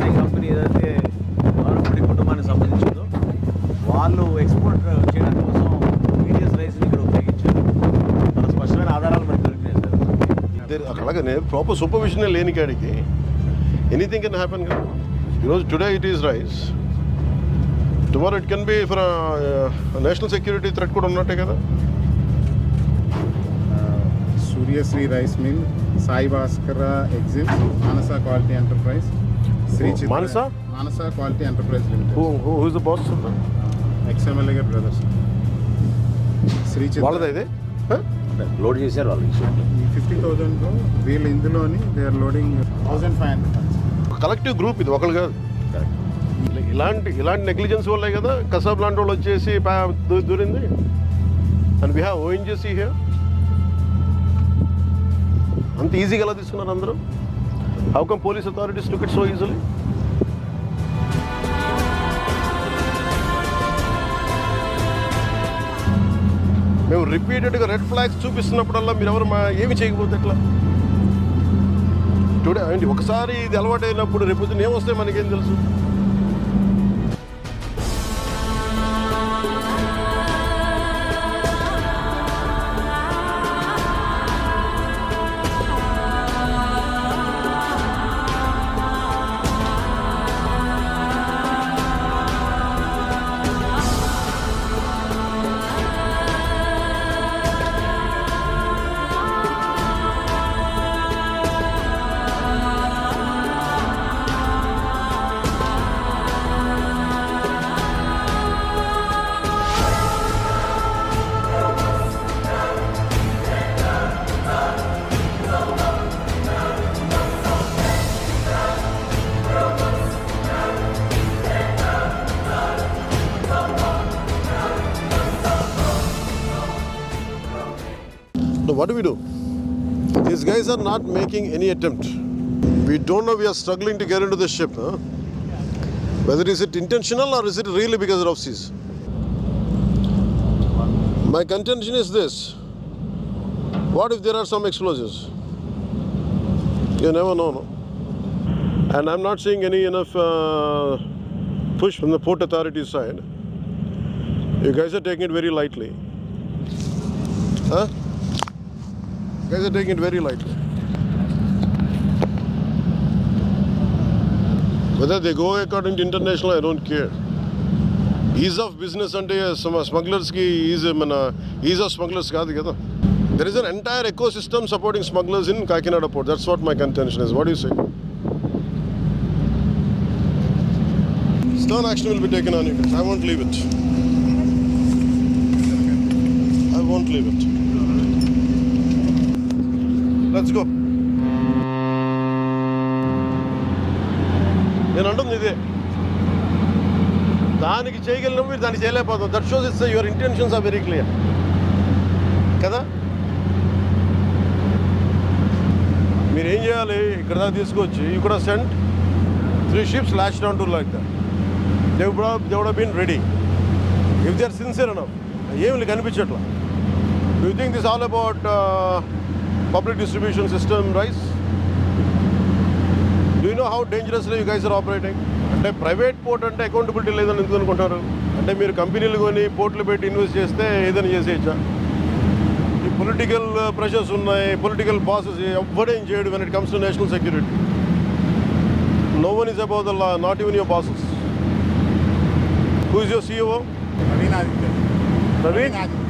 అనే కంపెనీ ఏదైతే గౌరవపూడి కుటుంబానికి సంబంధించిందో వాళ్ళు ఎక్స్పోర్ట్ చేయడం కోసం మీడియస్ రైస్ని ఇక్కడ ఉపయోగించారు. చాలా స్పష్టమైన ఆధారాలు మనకు దొరికినాయి సార్. దేర్ అలాగనే ప్రాపర్ సూపర్విజన్ లేని కాడికి ఎనీథింగ్ కెన్ హ్యాపెన్ కదా. ఈరోజు today it is rice tomorrow it can be for national security threat కూడా ఉన్నట్టే కదా. Suryasri rice mill Sai Bhaskara exit Manasa quality enterprise. Shri Manasa? Manasa quality enterprise limited who is the boss ex MLA గారి brothers Shri వాళ్ళదా ఇది? Load చేశారు వాళ్ళు fifty థౌజండ్లో వీళ్ళు ఇందులోని they are loading thousand five hundred collective group ఇది ఒకళ్ళు కాదు. ఇలా- ఇలాంటి ఇలాంటి నెగ్లిజెన్స్ వల్లే కదా కసాబ్ లాంటి వాళ్ళు వచ్చేసి దూరింది. And we have ONGC here అంత ఈజీగా ఎలా తీసుకున్నారు అందరూ? How come police authorities took it so easily మేము రిపీటెడ్గా రెడ్ ఫ్లాగ్స్ చూపిస్తున్నప్పుడల్లా మీరు ఎవరు మా ఏమి చేయకపోతే ఎట్లా? టుడే ఏంటి ఒకసారి ఇది అలవాటైనప్పుడు రేపు పొద్దున్న వస్తే మనకేం తెలుసు? What do we do? These guys are not making any attempt. We don't know we are struggling to get into the ship. Huh? Whether is it intentional or is it really because of seas? My contention is this. What if there are some explosives? You never know. No? And I'm not seeing any enough uh, push from the port authority side. You guys are taking it very lightly. Huh? You guys are taking it very lightly. Whether they go according to international, I don't care. Ease of business అంటే స్మగ్లర్స్కి is మన is of smugglers కాదు కదా there is an entire ecosystem supporting smugglers in Kakinada port that's what my contention is what you say Stern action will be taken on it. I won't leave it. I won't leave it. Let's go. నేను అంటుంది ఇదే. దానికి చేయగలిగిన మీరు దాన్ని చేయలేకపోతాం. That shows it's your intentions are very clear కదా? మీరు ఏం చేయాలి? ఇక్కడ దాకా తీసుకొచ్చి ఇక్కడ కూడా sent three ships last down to like that దేవుడ they been ready if they are sincere enough ఏమి కనిపించట్లా you think this all about public distribution system rice you know how dangerously you guys are operating అంటే private port అంటే accountability లేదని ఎందుకు అనుకుంటారు అంటే మీరు కంపెనీలు కొని పోర్ట్లు పెట్టి ఇన్వెస్ట్ చేస్తే ఏదైనా చేసేయచ్చా? ఈ పొలిటికల్ ప్రెషర్స్ ఉన్నాయి పొలిటికల్ బాసెస్ ఎవ్వడేం చేయడు when it comes to national security no one is about the law not even your bosses who is your CEO Praveen Aditya Praveen Aditya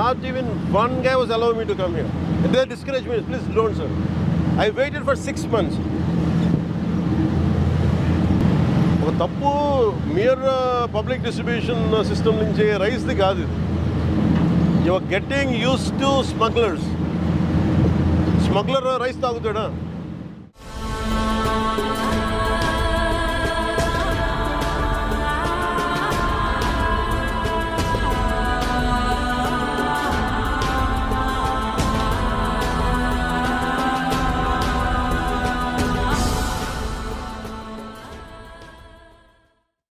Not even one guy was allowing me to come here. They discouraged me, please don't, sir. I waited for six months. ఒక తప్పు mere public distribution system నుంచి రైస్ది కాదు ఇది you are getting use to smugglers smuggler rice తాగుతాడా